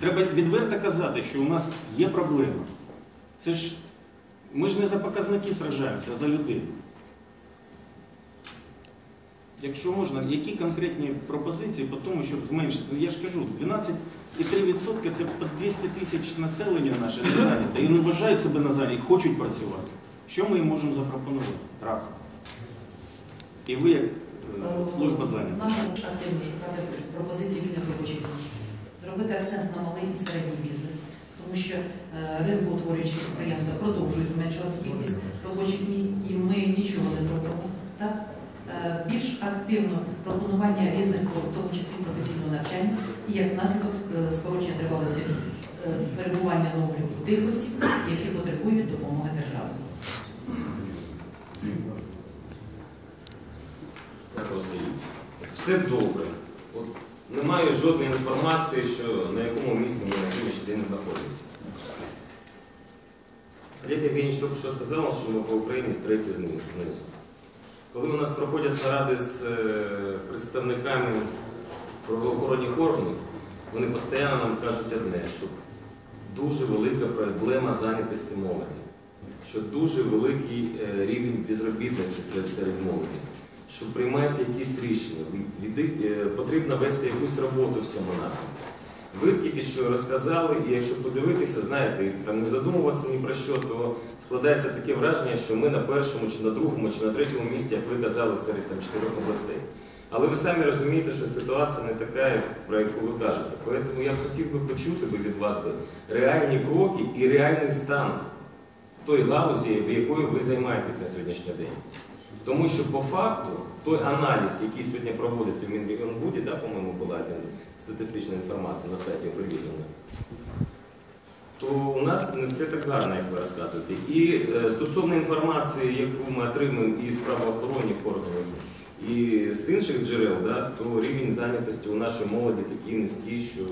треба відверто казати, що у нас є проблема. Це ж ми ж не за показники сражаємося, а за людей. Якщо можна, які конкретні пропозиції по тому, щоб зменшити? Ну, я ж кажу, 12,3% це по 200 тисяч населення наше не зайняте і не вважають себе на зайняті, і хочуть працювати. Що ми їм можемо запропонувати? Раз. І ви як е, служба зайнята. Нам активно шукати пропозиції вільних робочих місць. Зробити акцент на малий і середній бізнес, тому що е, ринкоутворюючі підприємства продовжують зменшувати кількість робочих місць, і ми нічого не зробимо. Так? Е, Більш активно пропонування різних в тому числі професійного навчання, і як наслідок е, скорочення тривалості перебування на обліку тих осіб, які потребують допомоги держави. Все добре. Немає жодної інформації, що на якому місці ми на сьогоднішній день знаходимося. Олег Євгенійович тільки що сказав, що ми по Україні треті зни- знизу. Коли у нас проходять наради з е, представниками правоохоронних органів, вони постійно нам кажуть одне, що дуже велика проблема зайнятості молоді, що дуже великий е, рівень безробітності серед молоді що приймаєте якісь рішення, е, потрібно вести якусь роботу в цьому напрямку. Ви тільки що розказали, і якщо подивитися, знаєте, там не задумуватися ні про що, то складається таке враження, що ми на першому, чи на другому, чи на третьому місці, як ви казали, серед там, чотирьох областей. Але ви самі розумієте, що ситуація не така, про яку ви кажете. Тому я хотів би почути би від вас би реальні кроки і реальний стан той галузі, в якої ви займаєтесь на сьогоднішній день. Тому що по факту той аналіз, який сьогодні проводиться в Мінрегіонбуді, да, по-моєму, була статистична інформація на сайті оприлюднена, то у нас не все так гарно, як ви розказуєте. І е, стосовно інформації, яку ми отримуємо із правоохоронних органів, і з інших джерел, да, то рівень зайнятості у нашої молоді такий низький, що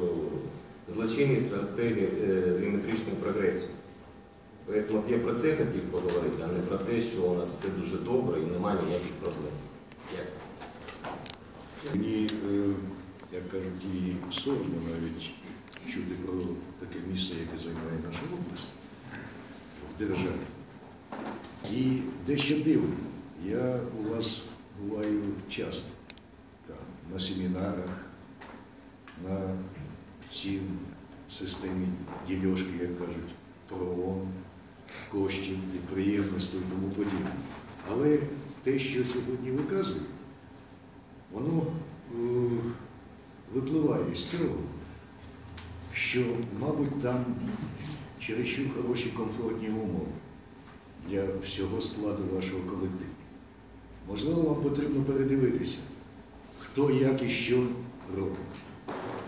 злочинність росте е, з геометричною прогресією. От я про це хотів поговорити, а не про те, що у нас все дуже добре і немає ніяких проблем. Дякую. Мені, е, як кажуть, і соромно навіть чути про таке місце, яке займає наша область в державі. І дещо дивно. Я у вас буваю часто там, на семінарах, на цій системі дільошки, як кажуть, ПРООН, коштів, підприємництва і тому подібне. Але те, що сьогодні виказую, воно е, випливає з цього, що, мабуть, там чересчур хороші комфортні умови для всього складу вашого колективу. Можливо, вам потрібно передивитися, хто як і що робить.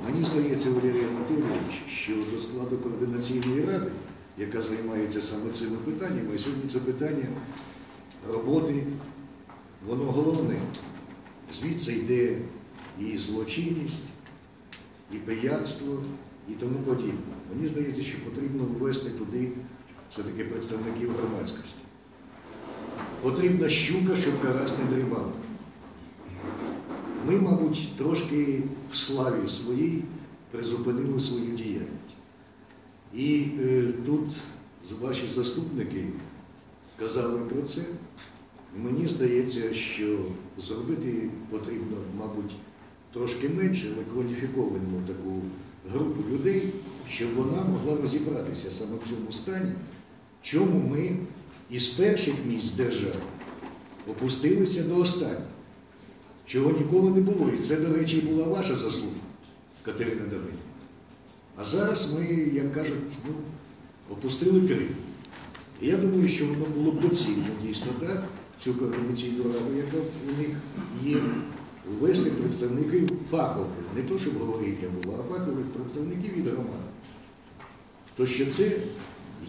Мені здається, Валерій Анатолійович, що до складу координаційної ради, яка займається саме цими питаннями, і сьогодні це питання роботи, воно головне. Звідси йде і злочинність, і пияцтво, і тому подібне. Мені здається, що потрібно ввести туди все-таки представників громадськості. Потрібна щука, щоб карась не дрімав. Ми, мабуть, трошки в славі своїй призупинили свою діяльність. І е, тут ваші заступники казали про це. Мені здається, що зробити потрібно, мабуть, трошки менше, але кваліфіковану таку групу людей, щоб вона могла розібратися саме в цьому стані, чому ми із перших місць держави опустилися до останніх, чого ніколи не було. І це, до речі, була ваша заслуга, Катерина Давидівна. А зараз ми, як кажуть, ну, опустили три. І я думаю, що воно було б доцільно дійсно так, цю координаційну раду, яка у них є, ввести представників фахових, не то, щоб говоріння було, а фахових представників від громади. То що це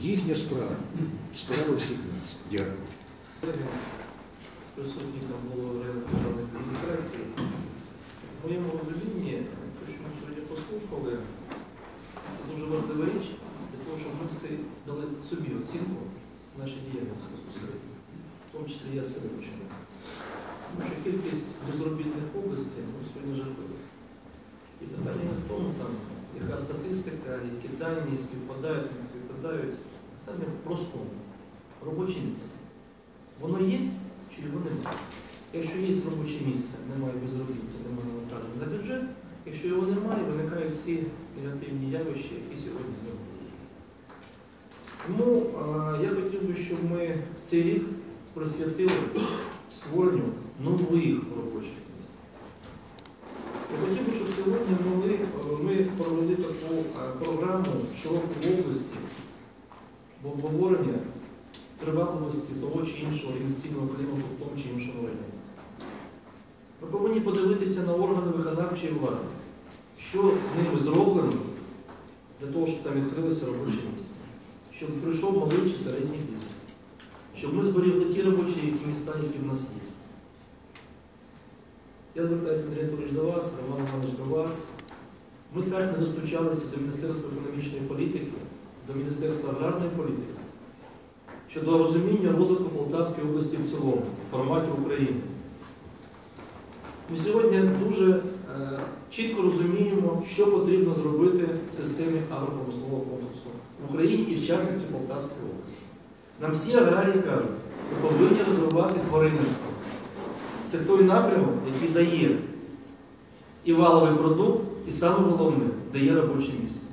їхня справа, справа всіх нас. Дякую. присутніх там було адміністрації. В моєму розумінні, те, що ми сьогодні послухали, це дуже важлива річ для того, щоб ми всі дали собі оцінку нашій діяльності безпосередньо, в тому числі я себе починаю. Тому що кількість безробітних області ну, сьогодні жахлива. І питання в тому, там, яка статистика. які дані співпадають, не співпадають. Питання в простому. Робоче місце. Воно є чи його немає? Якщо є робоче місце, немає безробіття, немає навантаження на бюджет. Якщо його немає, виникають всі негативні явища, які сьогодні будуть. Тому я хотів би, щоб ми цей рік присвятили створенню нових робочих місць. Я хотів би, щоб сьогодні ми, ми провели таку е, програму широку в області обговорення привабливості того чи іншого інвестиційного клімату в тому чи іншому районі. Ми повинні подивитися на органи виконавчої влади, що ними зроблено для того, щоб там відкрилися робочі місця, щоб прийшов малий чи середній бізнес, щоб ми зберігли ті робочі які міста, які в нас є. Я звертаюся, Андрій Анатолійович, до вас, Роман Іванович, до вас. Ми так не достучалися до Міністерства економічної політики, до Міністерства аграрної політики щодо розуміння розвитку Полтавської області в цілому, в форматі України. Ми сьогодні дуже е, чітко розуміємо, що потрібно зробити в системі агропромислового комплексу в Україні і в частності Полтавській області. Нам всі аграрії кажуть, ми повинні розвивати тваринництво. Це той напрямок, який дає і валовий продукт, і саме головне, дає робоче місце.